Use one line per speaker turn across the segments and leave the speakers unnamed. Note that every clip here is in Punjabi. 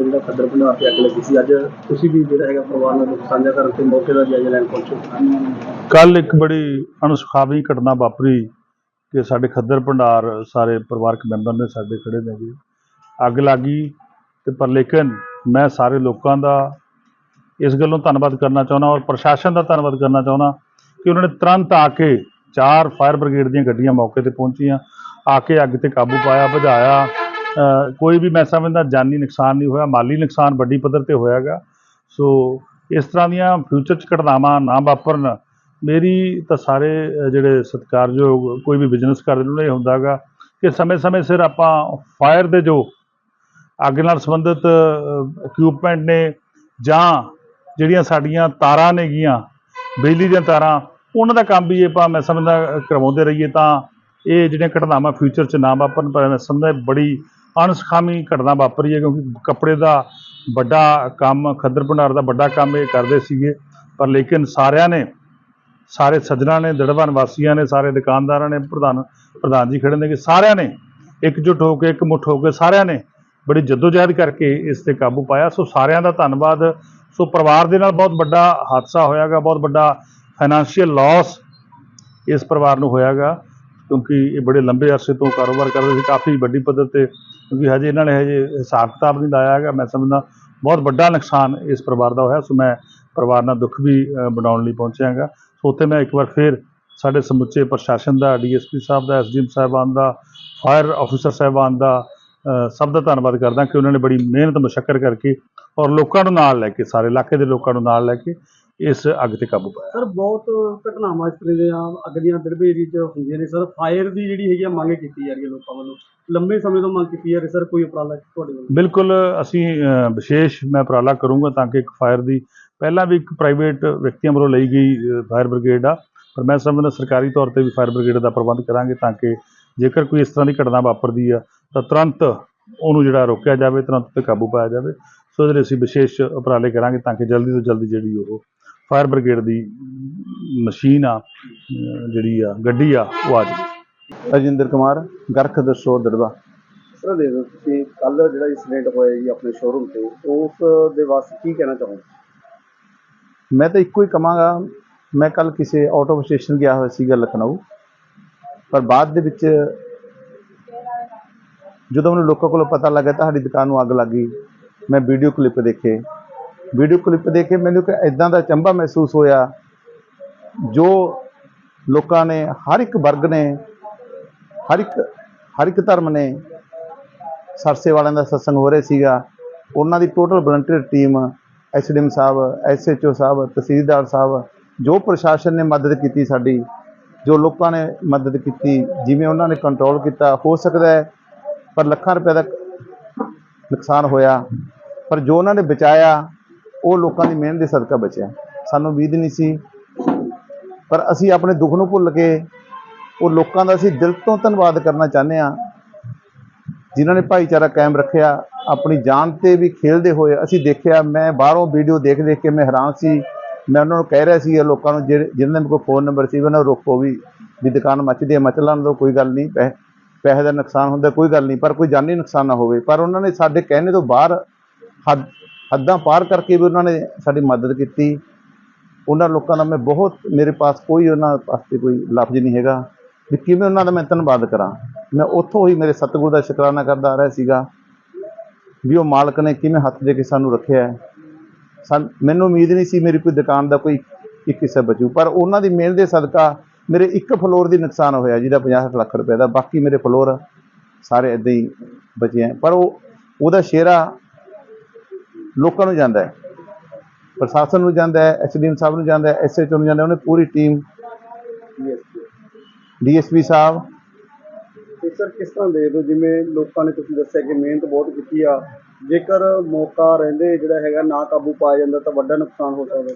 ਜਿਹੜਾ ਖੱਦਰ ਭੰਡਾਰ ਤੇ ਅੱਗ ਲੱਗੀ ਸੀ। ਅੱਜ ਤੁਸੀਂ ਵੀ ਜਿਹੜਾ ਹੈਗਾ ਪਰਿਵਾਰ ਨਾਲ ਦੁੱਖ ਸਾਂਝਾ ਕਰਨ ਤੇ ਮੌਕੇ ਦਾ ਜਾਇਜ਼ਾ ਲੈਣ ਪਹੁੰਚੇ
ਕੱਲ ਇੱਕ ਬੜੀ ਅਣਸੁਖਾਵੀ ਘਟਨਾ ਵਾਪਰੀ ਕਿ ਸਾਡੇ ਖੱਦਰ ਭੰਡਾਰ ਸਾਰੇ ਪਰਿਵਾਰਕ ਮੈਂਬਰ ਨੇ ਸਾਡੇ ਖੜੇ ਨੇ ਜੀ। ਅੱਗ ਲੱਗੀ ਤੇ ਪਰ ਲੇਕਿਨ ਮੈਂ ਸਾਰੇ ਲੋਕਾਂ ਦਾ ਇਸ ਗੱਲੋਂ ਧੰਨਵਾਦ ਕਰਨਾ ਚਾਹੁੰਦਾ ਔਰ ਪ੍ਰਸ਼ਾਸਨ ਦਾ ਧੰਨਵਾਦ ਕਰਨਾ ਚਾਹੁੰਦਾ ਕਿ ਉਹਨਾਂ ਨੇ ਤੁਰੰਤ ਆ ਕੇ ਚਾਰ ਫਾਇਰ ਬ੍ਰਿਗੇਡ ਦੀਆਂ ਗੱਡੀਆਂ ਮੌਕੇ ਤੇ ਪਹੁੰਚੀਆਂ, ਆ ਕੇ ਅੱਗ ਤੇ ਕਾਬੂ ਪਾਇਆ ਭਜਾਇਆ ਕੋਈ ਵੀ ਮੈਂ ਸਮਝਦਾ ਜਾਨੀ ਨੁਕਸਾਨ ਨਹੀਂ ਹੋਇਆ, ਮਾਲੀ ਨੁਕਸਾਨ ਵੱਡੀ ਪੱਧਰ ਤੇ ਹੋਇਆਗਾ। ਸੋ ਇਸ ਤਰ੍ਹਾਂ ਦੀਆਂ ਫਿਊਚਰ 'ਚ ਘਟਨਾਵਾਂ ਨਾ ਵਾਪਰਨ, ਮੇਰੀ ਤਾਂ ਸਾਰੇ ਜਿਹੜੇ ਸਤਿਕਾਰਯੋਗ ਕੋਈ ਵੀ ਬਿਜ਼ਨਸ ਕਰਦੇ ਨੇ, ਉਹਨਾਂ ਇਹ ਹੁੰਦਾਗਾ ਕਿ ਸਮੇਂ-ਸਮੇਂ ਸਿਰ ਆਪਾਂ ਫਾਇਰ ਦੇ ਜੋ ਅੱਗ ਨਾਲ ਸੰਬੰਧਿਤ ਇਕਵਿਪਮੈਂਟ ਨੇ ਜਾਂ ਜਿਹੜੀਆਂ ਸਾਡੀਆਂ ਤਾਰਾਂ ਨੇਗੀਆਂ, ਬਿਜਲੀ ਦੀਆਂ ਤਾਰਾਂ, ਉਹਨਾਂ ਦਾ ਕੰਮ ਵੀ ਆਪਾਂ ਮੈਂ ਸਮਝਦਾ ਕਰਵਾਉਂਦੇ ਰਹੀਏ ਤਾਂ ਇਹ ਜਿਹੜੀਆਂ ਘਟਨਾਵਾਂ ਫਿਊਚਰ 'ਚ ਨਾ ਵਾਪਰਨ, ਪਰ ਮੈਂ ਸਮਝਦਾ ਬੜੀ ਅਣਸੁਖਾਵੀ ਘਟਨਾ ਵਾਪਰੀ ਹੈ ਕਿਉਂਕਿ ਕੱਪੜੇ ਦਾ ਵੱਡਾ ਕੰਮ, ਖੱਦਰ ਭੰਡਾਰ ਦਾ ਵੱਡਾ ਕੰਮ ਇਹ ਕਰਦੇ ਸੀਗੇ। ਪਰ ਲੇਕਿਨ ਸਾਰਿਆਂ ਨੇ, ਸਾਰੇ ਸੱਜਣਾ ਨੇ ਦੜਵਾਨ ਵਾਸੀਆਂ ਨੇ, ਸਾਰੇ ਦੁਕਾਨਦਾਰਾਂ ਨੇ, ਪ੍ਰਧਾਨ ਪ੍ਰਧਾਨ ਜੀ ਖੜੇ ਨੇ ਕਿ ਸਾਰਿਆਂ ਨੇ ਇਕਜੁੱਟ ਹੋ ਕੇ, ਇਕਮੁੱਠ ਹੋ ਕੇ ਸਾਰਿਆਂ ਨੇ ਬੜੀ ਜਦੋਜਹਿਦ ਕਰਕੇ ਇਸ ਤੇ ਕਾਬੂ ਪਾਇਆ। ਸੋ ਸਾਰਿਆਂ ਦਾ ਧੰਨਵਾਦ। ਸੋ ਪਰਿਵਾਰ ਦੇ ਨਾਲ ਬਹੁਤ ਵੱਡਾ ਹਾਦਸਾ ਹੋਇਆਗਾ, ਬਹੁਤ ਵੱਡਾ ਫਾਈਨੈਂਸ਼ੀਅਲ ਲਾਸ ਇਸ ਪਰਿਵਾਰ ਨੂੰ ਹੋਇਆਗਾ। ਕਿਉਂਕਿ ਇਹ ਬੜੇ ਲੰਬੇ ਅਰਸੇ ਤੋਂ ਕਾਰੋਬਾਰ ਕਰ ਰਹੇ ਸੀ, ਕਾਫੀ ਵੱਡੀ ਪੱਧਰ ਤੇ, ਕਿਉਂਕਿ ਹਜੇ ਇਹਨਾਂ ਨੇ ਹਜੇ ਹਿਸਾਬ ਕਿਤਾਬ ਨਹੀਂ ਲਾਇਆ ਹੈਗਾ। ਮੈਂ ਸਮਝਦਾ ਬਹੁਤ ਵੱਡਾ ਨੁਕਸਾਨ ਇਸ ਪਰਿਵਾਰ ਦਾ ਹੋਇਆ, ਸੋ ਮੈਂ ਪਰਿਵਾਰ ਨਾਲ ਦੁੱਖ ਵੀ ਬਣਾਉਣ ਲਈ ਪਹੁੰਚਿਆ ਹੈਗਾ। ਸੋ ਉੱਥੇ ਮੈਂ ਇੱਕ ਵਾਰ ਫਿਰ ਸਾਡੇ ਸਮੁੱਚੇ ਪ੍ਰਸ਼ਾਸਨ ਦਾ, ਡੀਐਸਪੀ ਸਾਹਿਬ ਦਾ, ਐਸਡੀਐਮ ਸਾਹਿਬਾਨ ਦਾ, ਫਾਇਰ ਆਫੀਸਰ ਸਾਹਿਬਾਨ ਦਾ ਸਭ ਦਾ ਧੰਨਵਾਦ ਕਰਦਾ ਕਿ ਉਹਨਾਂ ਨੇ ਬੜੀ ਮਿਹਨਤ ਮੁਸ਼ੱਕਰ ਕਰਕੇ ਔਰ ਲੋਕਾਂ ਨੂੰ ਨਾਲ ਲੈ ਕੇ, ਸਾਰੇ ਇਲਾਕੇ ਦੇ ਲੋਕਾਂ ਨੂੰ ਨਾਲ ਲੈ ਕੇ ਇਸ ਅੱਗ ਤੇ ਕਾਬੂ ਪਾਇਆ।
ਸਰ ਬਹੁਤ ਘਟਨਾਵਾਂ ਇਸ ਤਰ੍ਹਾਂ ਦੀਆਂ ਅੱਗ ਦੀਆਂ ਦਿੜਬੇ ਏਰੀਏ 'ਚ ਹੁੰਦੀਆਂ ਨੇ। ਸਰ ਫਾਇਰ ਦੀ ਜਿਹੜੀ ਹੈਗੀ ਆ ਮੰਗ ਕੀਤੀ ਜਾ ਰਹੀ ਹੈ ਲੋਕਾਂ ਵੱਲੋਂ। ਲੰਬੇ ਸਮੇਂ ਤੋਂ ਮੰਗ ਕੀਤੀ ਜਾ ਰਹੀ ਸਰ ਕੋਈ ਉਪਰਾਲਾ ਤੁਹਾਡੇ ਵੱਲੋਂ?
ਬਿਲਕੁਲ ਅਸੀਂ ਅ, ਵਿਸ਼ੇਸ਼ ਮੈਂ ਉਪਰਾਲਾ ਕਰੂੰਗਾ ਤਾਂ ਕਿ ਇੱਕ ਫਾਇਰ ਦੀ ਪਹਿਲਾਂ ਵੀ ਇੱਕ ਪ੍ਰਾਈਵੇਟ ਵਿਅਕਤੀਆਂ ਵੱਲੋਂ ਲਈ ਗਈ ਫਾਇਰ ਬ੍ਰਿਗੇਡ ਆ। ਪਰ ਮੈਂ ਸਮਝਦਾ ਸਰਕਾਰੀ ਤੌਰ ਤੇ ਵੀ ਫਾਇਰ ਬ੍ਰਿਗੇਡ ਦਾ ਪ੍ਰਬੰਧ ਕਰਾਂਗੇ ਤਾਂ ਕਿ ਜੇਕਰ ਕੋਈ ਇਸ ਤਰ੍ਹਾਂ ਦੀ ਘਟਨਾ ਵਾਪਰਦੀ ਆ ਤਾਂ ਤੁਰੰਤ ਉਹਨੂੰ ਜਿਹੜਾ ਰੋਕਿਆ ਜਾਵੇ ਤੁਰੰਤ ਤੇ ਕਾਬੂ ਪਾਇਆ ਜਾਵੇ। ਸੋ ਇਹਦੇ ਲਈ ਅਸੀਂ ਵਿਸ਼ੇਸ਼ ਉਪਰਾਲੇ ਕਰਾਂਗੇ ਤਾਂ ਕਿ ਜਲਦੀ ਤੋਂ ਜਲਦੀ ਜਿਹੜੀ ਉਹ ਫਾਇਰ ਬ੍ਰਿਗੇਡ ਦੀ ਮਸ਼ੀਨ ਆ ਜਿਹੜੀ ਆ ਗੱਡੀ ਆ ਉਹ ਆ ਜਾਵੇ
ਰਜਿੰਦਰ ਕੁਮਾਰ ਗਰਖ ਦਸੋਰ ਦੜਵਾ
ਸਰ ਦੇ ਦਿਓ ਤੁਸੀਂ ਕੱਲ ਜਿਹੜਾ ਇਨਸੀਡੈਂਟ ਹੋਇਆ ਜੀ ਆਪਣੇ ਸ਼ੋਰੂਮ ਤੇ ਉਸ ਦੇ ਵਾਸਤੇ ਕੀ ਕਹਿਣਾ ਚਾਹੋਗੇ?
ਮੈਂ ਤਾਂ ਇੱਕੋ ਹੀ ਕਵਾਂਗਾ ਮੈਂ ਕੱਲ ਕਿਸੇ ਆਟੋ ਸਟੇਸ਼ਨ ਗਿਆ ਹੋਇਆ ਸੀਗਾ ਲਖਨਊ ਪਰ ਬਾਅਦ ਦੇ ਵਿੱਚ ਜਦੋਂ ਮੈਨੂੰ ਲੋਕਾਂ ਕੋਲੋਂ ਪਤਾ ਲੱਗਾ ਤੁਹਾਡੀ ਦੁਕਾਨ ਨੂੰ ਅੱਗ ਲੱਗ ਗਈ। ਮੈਂ ਵੀਡੀਓ ਕਲਿੱਪ ਦੇਖੇ। ਵੀਡੀਓ ਕਲਿੱਪ ਦੇਖ ਕੇ ਮੈਨੂੰ ਕਿ ਇਦਾਂ ਦਾ ਚੰਬਾ ਮਹਿਸੂਸ ਹੋਇਆ, ਜੋ ਲੋਕਾਂ ਨੇ, ਹਰ ਇੱਕ ਵਰਗ ਨੇ, ਹਰ ਇੱਕ ਹਰ ਇੱਕ ਧਰਮ ਨੇ ਸਰਸੇ ਵਾਲਿਆਂ ਦਾ ਸਤਸੰਗ ਹੋ ਰਿਹਾ ਸੀਗਾ। ਉਹਨਾਂ ਦੀ ਟੋਟਲ ਵਲੰਟੀਅਰ ਟੀਮ ਐਸਡੀਐਮ ਸਾਹਿਬ ਐਸਐਚਓ ਸਾਹਿਬ, ਤਹਿਸੀਲਦਾਰ ਸਾਹਿਬ, ਜੋ ਪ੍ਰਸ਼ਾਸਨ ਨੇ ਮਦਦ ਕੀਤੀ ਸਾਡੀ, ਜੋ ਲੋਕਾਂ ਨੇ ਮਦਦ ਕੀਤੀ, ਜਿਵੇਂ ਉਹਨਾਂ ਨੇ ਕੰਟਰੋਲ ਕੀਤਾ, ਹੋ ਸਕਦਾ ਹੈ, ਪਰ ਲੱਖਾਂ ਰੁਪਏ ਦਾ ਨੁਕਸਾਨ ਹੋਇਆ, ਪਰ ਜੋ ਉਹਨਾਂ ਨੇ ਬਚਾਇਆ ਉਹ ਲੋਕਾਂ ਦੀ ਮਿਹਨਤ ਦੇ ਸਦਕਾ ਬਚਿਆ। ਸਾਨੂੰ ਉਮੀਦ ਨਹੀਂ ਸੀ, ਪਰ ਅਸੀਂ ਆਪਣੇ ਦੁੱਖ ਨੂੰ ਭੁੱਲ ਕੇ ਉਹ ਲੋਕਾਂ ਦਾ ਅਸੀਂ ਦਿਲ ਤੋਂ ਧੰਨਵਾਦ ਕਰਨਾ ਚਾਹੁੰਦੇ ਹਾਂ, ਜਿਨ੍ਹਾਂ ਨੇ ਭਾਈਚਾਰਾ ਕਾਇਮ ਰੱਖਿਆ, ਆਪਣੀ ਜਾਨ ਤੇ ਵੀ ਖੇਲਦੇ ਹੋਏ ਅਸੀਂ ਦੇਖਿਆ, ਮੈਂ ਬਾਹਰੋਂ ਵੀਡੀਓ ਦੇਖ ਦੇਖ ਕੇ ਮੈਂ ਹੈਰਾਨ ਸੀ। ਮੈਂ ਉਹਨਾਂ ਨੂੰ ਕਹਿ ਰਿਹਾ ਸੀ ਲੋਕਾਂ ਨੂੰ ਜਿਹੜੇ ਜਿਨ੍ਹਾਂ ਦੇ ਕੋਲ ਫੋਨ ਨੰਬਰ ਸੀ, ਉਹਨਾਂ ਨੂੰ ਰੋਕੋ ਵੀ ਵੀ ਦੁਕਾਨ ਮੱਚਦੀ ਹੈ ਮਚ ਲੈਣ ਦਿਓ ਕੋਈ ਗੱਲ ਨਹੀਂ ਪੈ ਪੈਸੇ ਦਾ ਨੁਕਸਾਨ ਹੁੰਦਾ, ਕੋਈ ਗੱਲ ਨਹੀਂ, ਪਰ ਕੋਈ ਜਾਨੀ ਨੁਕਸਾਨ ਨਾ ਹੋਵੇ। ਪਰ ਉਹਨਾਂ ਨੇ ਸਾਡੇ ਕਹਿਣੇ ਤੋਂ ਬਾਹਰ ਹੱਦ ਹੱਦਾਂ ਪਾਰ ਕਰਕੇ ਵੀ ਉਹਨਾਂ ਨੇ ਸਾਡੀ ਮਦਦ ਕੀਤੀ। ਉਹਨਾਂ ਲੋਕਾਂ ਦਾ ਮੈਂ ਬਹੁਤ, ਮੇਰੇ ਪਾਸ ਕੋਈ ਉਹਨਾਂ ਵਾਸਤੇ ਕੋਈ ਲਫ਼ਜ਼ ਨਹੀਂ ਹੈਗਾ ਵੀ ਕਿਵੇਂ ਉਹਨਾਂ ਦਾ ਮੈਂ ਧੰਨਵਾਦ ਕਰਾਂ। ਮੈਂ ਉੱਥੋਂ ਹੀ ਮੇਰੇ ਸਤਿਗੁਰ ਦਾ ਸ਼ੁਕਰਾਨਾ ਕਰਦਾ ਆ ਰਿਹਾ ਸੀਗਾ ਵੀ ਉਹ ਮਾਲਕ ਨੇ ਕਿਵੇਂ ਹੱਥ ਦੇ ਕੇ ਸਾਨੂੰ ਰੱਖਿਆ ਹੈ। ਮੈਨੂੰ ਉਮੀਦ ਨਹੀਂ ਸੀ ਮੇਰੀ ਕੋਈ ਦੁਕਾਨ ਦਾ ਕੋਈ ਇੱਕ ਹਿੱਸਾ ਬਚੂ, ਪਰ ਉਹਨਾਂ ਦੀ ਮਿਹਨਤ ਦੇ ਸਦਕਾ ਮੇਰੇ ਇੱਕ ਫਲੋਰ ਦੀ ਨੁਕਸਾਨ ਹੋਇਆ ਜਿਹਦਾ 50 ਲੱਖ ਰੁਪਏ ਦਾ, ਬਾਕੀ ਮੇਰੇ ਫਲੋਰ ਸਾਰੇ ਇਦਾਂ ਹੀ ਬਚੇ ਹੈ। ਪਰ ਉਹ, ਉਹਦਾ ਸ਼ੇਰਾ ਲੋਕਾਂ ਨੂੰ ਜਾਂਦਾ ਹੈ। ਪ੍ਰਸ਼ਾਸਨ ਨੂੰ ਜਾਂਦਾ ਹੈ ਐਸਡੀਐਮ ਸਾਹਿਬ ਨੂੰ ਜਾਂਦਾ ਹੈ ਐਸਐਚਓ ਨੂੰ ਜਾਂਦਾ ਉਹਨੇ ਪੂਰੀ ਟੀਮ ਡੀਐਸਪੀ ਸਾਹਿਬ।
ਤੇ ਸਰ ਕਿਸ ਤਰ੍ਹਾਂ ਦੇ ਦੋ ਜਿਵੇਂ ਲੋਕਾਂ ਨੇ ਤੁਸੀਂ ਦੱਸਿਆ ਕਿ ਮਿਹਨਤ ਬਹੁਤ ਕੀਤੀ ਆ ਜੇਕਰ ਮੌਕਾ ਰਹਿੰਦੇ ਜਿਹੜਾ ਹੈਗਾ ਨਾ ਕਾਬੂ ਪਾਇਆ ਜਾਂਦਾ ਤਾਂ ਵੱਡਾ ਨੁਕਸਾਨ ਹੋ ਸਕਦਾ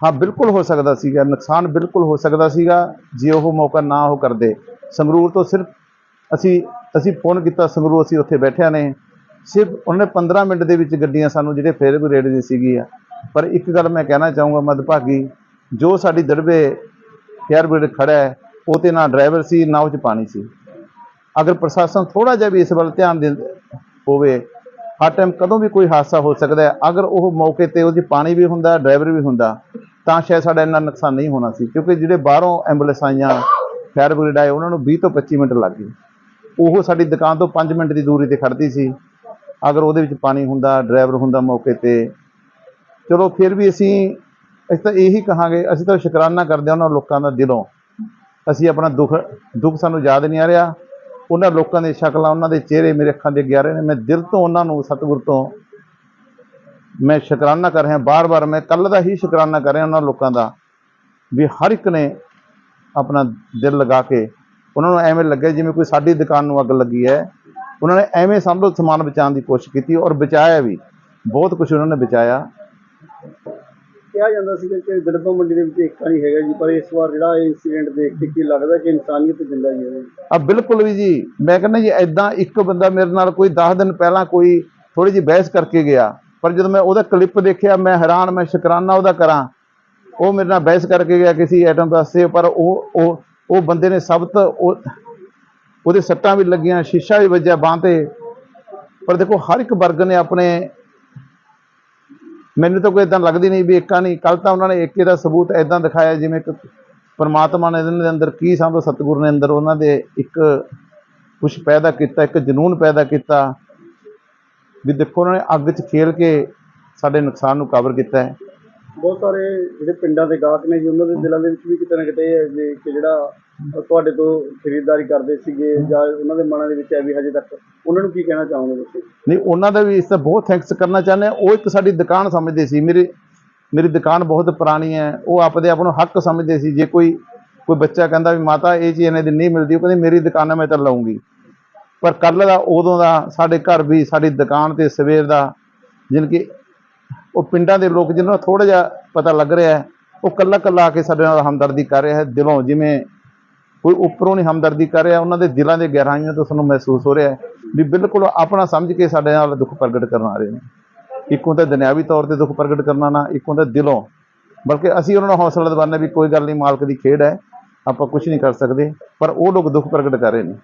ਹਾਂ ਬਿਲਕੁਲ ਹੋ ਸਕਦਾ ਸੀਗਾ। ਨੁਕਸਾਨ ਬਿਲਕੁਲ ਹੋ ਸਕਦਾ ਸੀਗਾ ਜੇ ਉਹ ਮੌਕਾ ਨਾ ਉਹ ਕਰਦੇ। ਸੰਗਰੂਰ ਤੋਂ ਸਿਰਫ ਅਸੀਂ ਅਸੀਂ ਫੋਨ ਕੀਤਾ ਸੰਗਰੂਰ ਅਸੀਂ ਉੱਥੇ ਬੈਠਿਆਂ ਨੇ। ਸਿਰਫ ਉਹਨੇ 15 ਮਿੰਟ ਦੇ ਵਿੱਚ ਗੱਡੀਆਂ ਸਾਨੂੰ ਜਿਹੜੇ ਫੇਰ ਬ੍ਰਿਗੇਡ ਦੀ ਸੀਗੀ ਆ। ਪਰ ਇੱਕ ਗੱਲ ਮੈਂ ਕਹਿਣਾ ਚਾਹੂੰਗਾ ਮਦਭਾਗੀ ਜੋ ਸਾਡੀ ਦੜਬੇ ਫੇਅਰ ਬ੍ਰਿਗੇਡ ਖੜਾ ਹੈ, ਉਹ ਤੇ ਨਾ ਡਰਾਈਵਰ ਸੀ, ਨਾ ਉਹ ਚ ਪਾਣੀ ਸੀ। ਅਗਰ ਪ੍ਰਸ਼ਾਸਨ ਥੋੜਾ ਜਿਹਾ ਵੀ ਇਸ ਵੱਲ ਧਿਆਨ ਦੇ ਹੋਵੇ, ਹਰ ਟਾਈਮ ਕਦੋਂ ਵੀ ਕੋਈ ਹਾਦਸਾ ਹੋ ਸਕਦਾ ਹੈ, ਅਗਰ ਉਹ ਮੌਕੇ ਤੇ ਉਹਦੀ ਪਾਣੀ ਵੀ ਹੁੰਦਾ, ਡਰਾਈਵਰ ਵੀ ਹੁੰਦਾ, ਤਾਂ ਸ਼ਾਇਦ ਸਾਡਾ ਇੰਨਾ ਨੁਕਸਾਨ ਨਹੀਂ ਹੋਣਾ ਸੀ। ਕਿਉਂਕਿ ਜਿਹੜੇ ਬਾਹਰੋਂ ਐਂਬੂਲੈਂਸ ਆਈਆਂ ਫਾਇਰ ਬ੍ਰਿਗੇਡ ਆਏ, ਉਹਨਾਂ ਨੂੰ 20 ਤੋਂ 25 ਮਿੰਟ ਲੱਗ ਗਏ। ਉਹ ਸਾਡੀ ਦੁਕਾਨ ਤੋਂ 5 ਮਿੰਟ ਦੀ ਦੂਰੀ ਤੇ ਖੜਦੀ ਸੀ। ਅਗਰ ਉਹਦੇ ਵਿੱਚ ਪਾਣੀ ਹੁੰਦਾ, ਡਰਾਈਵਰ ਹੁੰਦਾ ਮੌਕੇ ਤੇ, ਚਲੋ ਫਿਰ ਵੀ ਅਸੀਂ ਅਸੀਂ ਤਾਂ ਇਹੀ ਕਹਾਂਗੇ, ਅਸੀਂ ਤਾਂ ਸ਼ੁਕਰਾਨਾ ਕਰਦੇ ਹਾਂ ਉਹਨਾਂ ਲੋਕਾਂ ਦਾ ਦਿਲੋਂ। ਅਸੀਂ ਆਪਣਾ ਦੁੱਖ ਦੁੱਖ ਸਾਨੂੰ ਯਾਦ ਨਹੀਂ ਆ ਰਿਹਾ। ਉਹਨਾਂ ਲੋਕਾਂ ਦੀ ਸ਼ਕਲਾਂ, ਉਹਨਾਂ ਦੇ ਚਿਹਰੇ ਮੇਰੇ ਅੱਖਾਂ ਦੇ ਅੱਗੇ ਰਹੇ ਨੇ। ਮੈਂ ਦਿਲ ਤੋਂ ਉਹਨਾਂ ਨੂੰ, ਸਤਿਗੁਰ ਤੋਂ ਮੈਂ ਸ਼ੁਕਰਾਨਾ ਕਰ ਰਿਹਾ, ਬਾਰ-ਬਾਰ ਮੈਂ ਕੱਲ ਦਾ ਹੀ ਸ਼ੁਕਰਾਨਾ ਕਰ ਰਿਹਾ ਉਹਨਾਂ ਲੋਕਾਂ ਦਾ, ਵੀ ਹਰ ਇੱਕ ਨੇ ਆਪਣਾ ਦਿਲ ਲਗਾ ਕੇ, ਉਹਨਾਂ ਨੂੰ ਐਵੇਂ ਲੱਗਿਆ ਜਿਵੇਂ ਕੋਈ ਸਾਡੀ ਦੁਕਾਨ ਨੂੰ ਅੱਗ ਲੱਗੀ ਹੈ। ਉਹਨਾਂ ਨੇ ਐਵੇਂ ਸੰਭਲ ਸਮਾਨ ਬਚਾਉਣ ਦੀ ਕੋਸ਼ਿਸ਼ ਕੀਤੀ ਔਰ ਬਚਾਇਆ ਵੀ। ਬਹੁਤ ਕੁਝ ਉਹਨਾਂ ਨੇ ਬਚਾਇਆ।
ਕਿਹਾ ਜਾਂਦਾ ਸੀ ਕਿ ਦੜਬਾ ਮੰਡੀ ਦੇ ਵਿੱਚ ਏਕਾ ਨਹੀਂ ਹੈਗਾ ਜੀ ਪਰ ਇਸ ਵਾਰ ਜਿਹੜਾ ਇਹ ਇਨਸੀਡੈਂਟ ਦੇਖ ਕੇ ਕੀ ਲੱਗਦਾ ਕਿ ਇਨਸਾਨੀਅਤ ਜ਼ਿੰਦਾ ਹੀ ਹੈ
ਆ ਬਿਲਕੁਲ ਵੀ ਜੀ। ਮੈਂ ਕਹਿੰਦਾ ਜੀ ਐਦਾਂ ਇੱਕ ਬੰਦਾ ਮੇਰੇ ਨਾਲ ਕੋਈ 10 ਦਿਨ ਪਹਿਲਾਂ ਕੋਈ ਥੋੜੀ ਜਿਹੀ ਬਹਿਸ ਕਰਕੇ ਗਿਆ ਪਰ ਜਦੋਂ ਮੈਂ ਉਹਦਾ ਕਲਿੱਪ ਦੇਖਿਆ ਮੈਂ ਹੈਰਾਨ ਮੈਂ ਸ਼ੁਕਰਾਨਾ ਉਹਦਾ ਕਰਾਂ। ਉਹ ਮੇਰੇ ਨਾਲ ਬਹਿਸ ਕਰਕੇ ਗਿਆ ਕਿਸੇ ਐਟਮ ਪਾਸੇ ਪਰ ਉਹ ਉਹ ਉਹ ਬੰਦੇ ਨੇ ਸਬਤ ਉਹ ਉਹਦੇ ਸੱਟਾਂ ਵੀ ਲੱਗੀਆਂ, ਸ਼ੀਸ਼ਾ ਵੀ ਵੱਜਿਆ ਬਾਂਹ ਤੇ। ਪਰ ਦੇਖੋ, ਹਰ ਇੱਕ ਵਰਗ ਨੇ ਆਪਣੇ, ਮੈਨੂੰ ਤਾਂ ਕੋਈ ਇਦਾਂ ਲੱਗਦੀ ਨਹੀਂ ਵੀ ਏਕਾ ਨਹੀਂ। ਕੱਲ ਤਾਂ ਉਹਨਾਂ ਨੇ ਏਕੇ ਦਾ ਸਬੂਤ ਇਦਾਂ ਦਿਖਾਇਆ, ਜਿਵੇਂ ਕਿ ਪਰਮਾਤਮਾ ਨੇ ਇਹਨਾਂ ਦੇ ਅੰਦਰ ਕੀ ਸੰਭ, ਸਤਿਗੁਰੂ ਨੇ ਅੰਦਰ ਉਹਨਾਂ ਦੇ ਇੱਕ ਕੁਝ ਪੈਦਾ ਕੀਤਾ, ਇੱਕ ਜਨੂਨ ਪੈਦਾ ਕੀਤਾ। ਵੀ ਦੇਖੋ, ਉਹਨਾਂ ਨੇ ਅੱਗ 'ਚ ਖੇਲ ਕੇ ਸਾਡੇ ਨੁਕਸਾਨ ਨੂੰ ਕਵਰ ਕੀਤਾ ਹੈ।
ਬਹੁਤ ਸਾਰੇ ਜਿਹੜੇ ਪਿੰਡਾਂ ਦੇ ਗਾਹਕ ਨੇ ਜੀ, ਉਹਨਾਂ ਦੇ ਦਿਲਾਂ ਦੇ ਵਿੱਚ ਵੀ ਕਿਤੇ ਨਾ ਕਿਤੇ ਇਹ ਹੈ ਜੀ ਕਿ ਜਿਹੜਾ ਤੁਹਾਡੇ ਤੋਂ ਖਰੀਦਦਾਰੀ ਕਰਦੇ ਸੀਗੇ ਜਾਂ ਉਹਨਾਂ ਦੇ ਮਨਾਂ ਦੇ ਵਿੱਚ ਹੈ ਵੀ ਹਜੇ ਤੱਕ ਉਹਨਾਂ ਨੂੰ ਕੀ ਕਹਿਣਾ ਚਾਹੋਗੇ ਤੁਸੀਂ?
ਨਹੀਂ, ਉਹਨਾਂ ਦਾ ਵੀ ਇਸ ਦਾ ਬਹੁਤ ਥੈਂਕਸ ਕਰਨਾ ਚਾਹੁੰਦੇ ਹਾਂ। ਉਹ ਇੱਕ ਸਾਡੀ ਦੁਕਾਨ ਸਮਝਦੇ ਸੀ। ਮੇਰੀ ਮੇਰੀ ਦੁਕਾਨ ਬਹੁਤ ਪੁਰਾਣੀ ਹੈ। ਉਹ ਆਪਦੇ ਆਪ ਨੂੰ ਹੱਕ ਸਮਝਦੇ ਸੀ। ਜੇ ਕੋਈ ਕੋਈ ਬੱਚਾ ਕਹਿੰਦਾ ਵੀ, ਮਾਤਾ, ਇਹ ਚੀਜ਼ ਇਹਨੇ ਦੀ ਨਹੀਂ ਮਿਲਦੀ। ਉਹ ਕਹਿੰਦੀ, ਮੇਰੀ ਦੁਕਾਨ ਹੈ, ਮੈਂ ਤਾਂ ਲਵਾਂਗੀ ਪਰ ਕੱਲ ਦਾ, ਉਦੋਂ ਦਾ ਸਾਡੇ ਘਰ ਵੀ, ਸਾਡੀ ਦੁਕਾਨ ਤੇ ਸਵੇਰ ਦਾ ਜਿਨ ਕਿ ਉਹ ਪਿੰਡਾਂ ਦੇ ਲੋਕ ਜਿਹਨਾਂ ਨੂੰ ਥੋੜਾ ਜਿਹਾ ਪਤਾ ਲੱਗ ਰਿਹਾ ਉਹ ਕੱਲਾ ਕੱਲਾ ਆ ਕੇ ਸਾਡੇ ਨਾਲ ਹਮਦਰਦੀ ਕਰ ਰਿਹਾ ਹੈ। ਦਿਲੋਂ ਜਿਵੇਂ ਕੋਈ ਉੱਪਰੋਂ ਨਹੀਂ ਹਮਦਰਦੀ ਕਰ ਰਿਹਾ, ਉਹਨਾਂ ਦੇ ਦਿਲਾਂ ਦੇ ਗਹਿਰਾਈਆਂ ਤੋਂ ਸਾਨੂੰ ਮਹਿਸੂਸ ਹੋ ਰਿਹਾ ਹੈ ਵੀ ਬਿਲਕੁਲ ਆਪਣਾ ਸਮਝ ਕੇ ਸਾਡੇ ਨਾਲ ਦੁੱਖ ਪ੍ਰਗਟ ਕਰਨ ਆ ਰਹੇ ਨੇ। ਇੱਕੋਂ ਤਾਂ ਦੁਨਿਆਵੀ ਤੌਰ ਤੇ ਦੁੱਖ ਪ੍ਰਗਟ ਕਰਨਾ ਨਾ, ਇੱਕੋਂ ਤਾਂ ਦਿਲੋਂ। ਬਲਕਿ ਅਸੀਂ ਉਹਨਾਂ ਨੂੰ ਹੌਸਲਾ ਦਿਵਾਉਂਦੇ ਵੀ ਕੋਈ ਗੱਲ ਨਹੀਂ, ਮਾਲਕ ਦੀ ਖੇਡ ਹੈ, ਆਪਾਂ ਕੁਝ ਨਹੀਂ ਕਰ ਸਕਦੇ, ਪਰ ਉਹ ਲੋਕ ਦੁੱਖ ਪ੍ਰਗਟ ਕਰ ਰਹੇ ਨੇ।